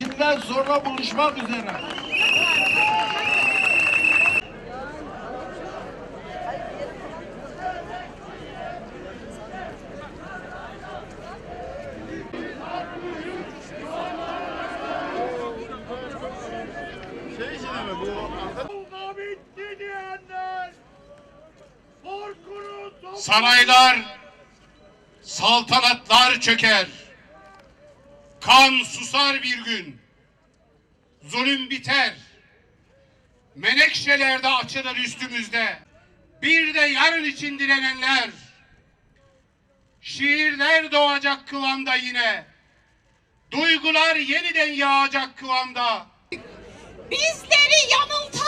Kimden sonra buluşmak üzere. Şey mi bu? Saraylar, saltanatlar çöker. Kan susar bir gün. Zulüm biter. Menekşeler de açılır üstümüzde. Bir de yarın için direnenler. Şiirler doğacak kıvamda yine. Duygular yeniden yağacak kıvamda. bizleri yanıltarak,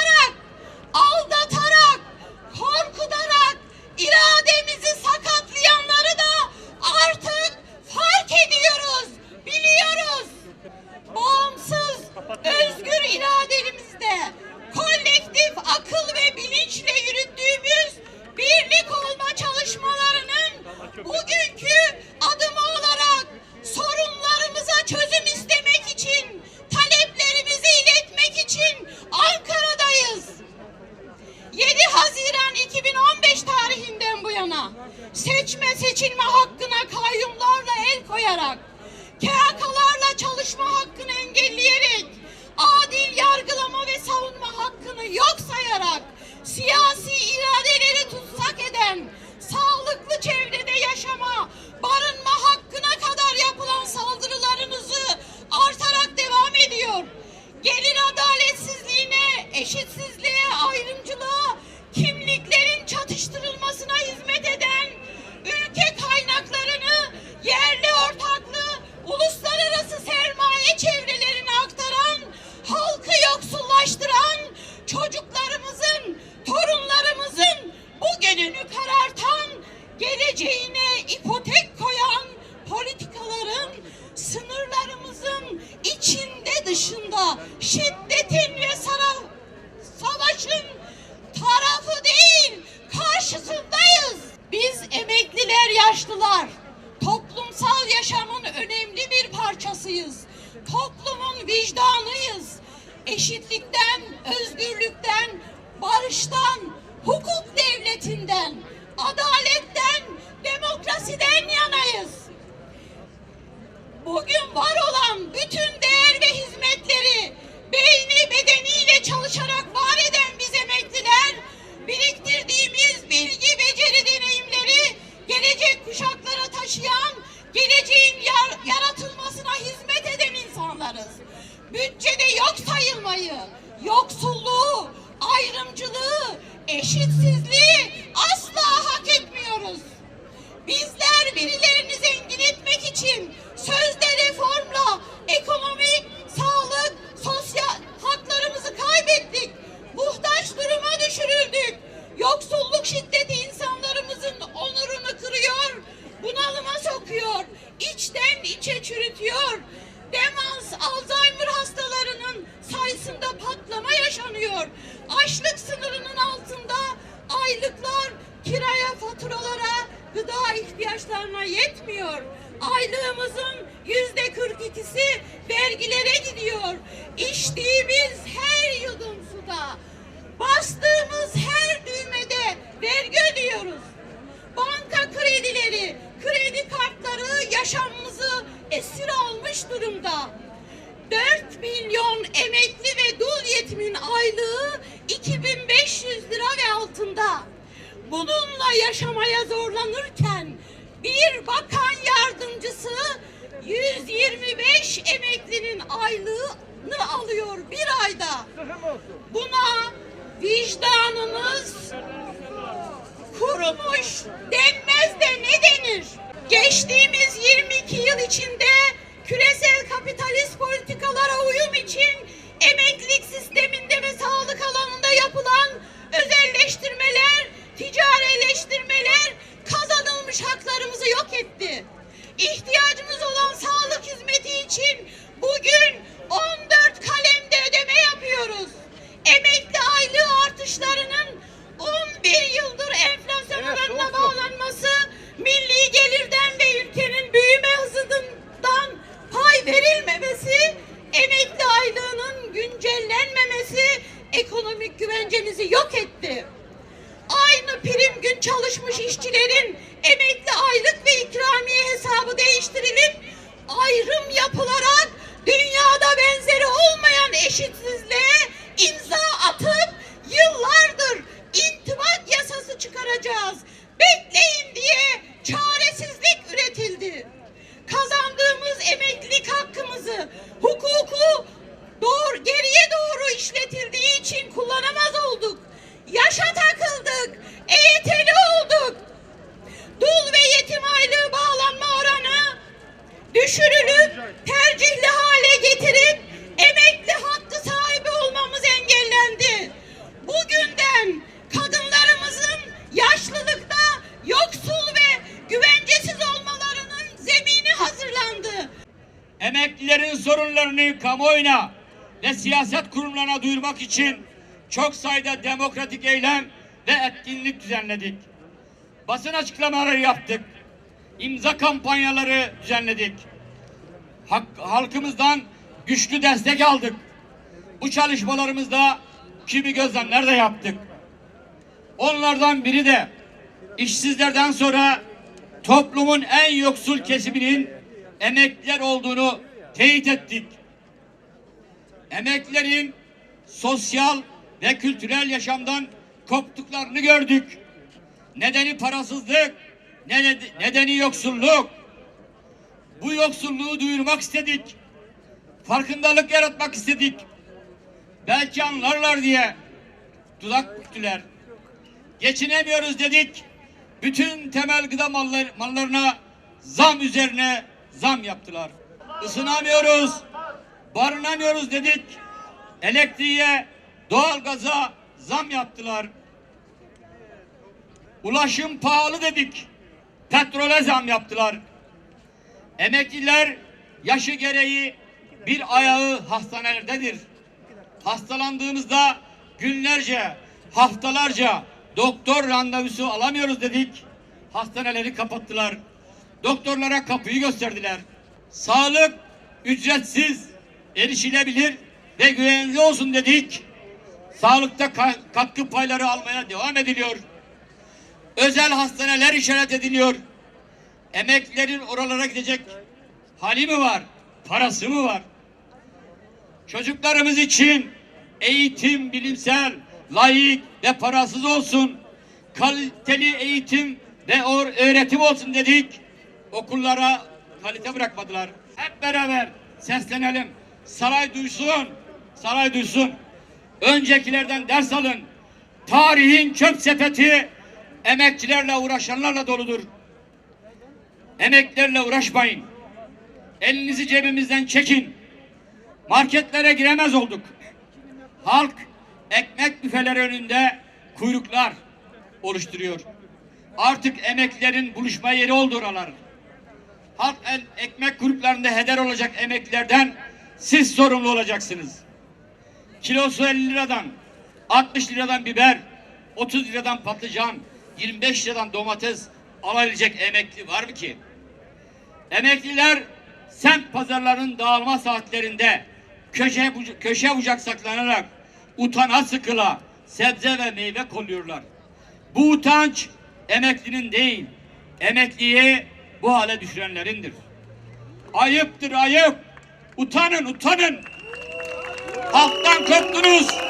koyarak, KHK'larla çalışma hakkını engelleyerek, adil yargılama ve savunma hakkını yok sayarak, siyasi iradeleri tutsak eden, sağlıklı çevrede yaşama, yaşlılar toplumsal yaşamın önemli bir parçasıyız. Toplumun vicdanıyız. Eşitlikten, özgürlükten, barıştan, hukuk devletinden, adaletten, yoksulluğu, ayrımcılığı, eşitsizliği Açlık sınırının altında aylıklar kiraya, faturalara, gıda ihtiyaçlarına yetmiyor. Aylığımızın yüzde 42'si vergilere gidiyor. İçtiğimiz her yudum suda, bastığımız her düğmede vergi ödüyoruz. Banka kredileri, kredi kartları yaşamımızı esir almış durumda. 4 milyon emekli ve dul yetimin aylığı 2500 lira ve altında. Bununla yaşamaya zorlanırken bir bakan yardımcısı 125 emeklinin aylığını alıyor bir ayda. Buna vicdanınız kurumuş denmez de ne denir? Geçtiğimiz 22 yıl içinde küresel verildi. Aynı prim gün çalışmış işçilerin emekli aylık ve ikramiye hesabı değiştirilip ayrım yapılarak dünyada benzeri olmayan eşitsizliğe imza atıp yıllardır intibak yasası çıkaracağız. Bekleyin. Tercihli hale getirip emekli hakkı sahibi olmamız engellendi. Bugünden kadınlarımızın yaşlılıkta yoksul ve güvencesiz olmalarının zemini hazırlandı. Emeklilerin sorunlarını kamuoyuna ve siyaset kurumlarına duyurmak için çok sayıda demokratik eylem ve etkinlik düzenledik. Basın açıklamaları yaptık. İmza kampanyaları düzenledik. Halkımızdan güçlü destek aldık. Bu çalışmalarımızda kimi gözlemler de yaptık. Onlardan biri de işsizlerden sonra toplumun en yoksul kesiminin emekliler olduğunu teyit ettik. Emeklilerin sosyal ve kültürel yaşamdan koptuklarını gördük. Nedeni parasızlık, ne- nedeni yoksulluk. Bu yoksulluğu duyurmak istedik. Farkındalık yaratmak istedik. Belki anlarlar diye dudak büktüler. Geçinemiyoruz dedik. Bütün temel gıda mallar, mallarına zam üzerine zam yaptılar. Isınamıyoruz, barınamıyoruz dedik. Elektriğe, doğalgaza zam yaptılar. Ulaşım pahalı dedik. Petrole zam yaptılar. Emekliler yaşı gereği bir ayağı hastanelerdedir. Hastalandığımızda günlerce, haftalarca doktor randevusu alamıyoruz dedik. Hastaneleri kapattılar. Doktorlara kapıyı gösterdiler. Sağlık ücretsiz, erişilebilir ve güvenli olsun dedik. Sağlıkta ka- katkı payları almaya devam ediliyor. Özel hastaneler işaret ediliyor. Emeklilerin oralara gidecek hali mi var? Parası mı var? Çocuklarımız için eğitim bilimsel, layık ve parasız olsun. Kaliteli eğitim ve öğretim olsun dedik. Okullara kalite bırakmadılar. Hep beraber seslenelim. Saray duysun. Saray duysun. Öncekilerden ders alın. Tarihin çöp sepeti emekçilerle uğraşanlarla doludur. Emeklerle uğraşmayın. Elinizi cebimizden çekin. Marketlere giremez olduk. Halk ekmek büfeleri önünde kuyruklar oluşturuyor. Artık emeklilerin buluşma yeri oldu oralar. Halk el, ekmek kuyruklarında heder olacak emeklilerden siz sorumlu olacaksınız. Kilosu 50 liradan, 60 liradan biber, 30 liradan patlıcan, 25 liradan domates alabilecek emekli var mı ki? Emekliler semt pazarlarının dağılma saatlerinde köşe, köşe bucak saklanarak utana sıkıla sebze ve meyve kolluyorlar. Bu utanç emeklinin değil, emekliyi bu hale düşürenlerindir. Ayıptır ayıp. Utanın utanın. Halktan koptunuz.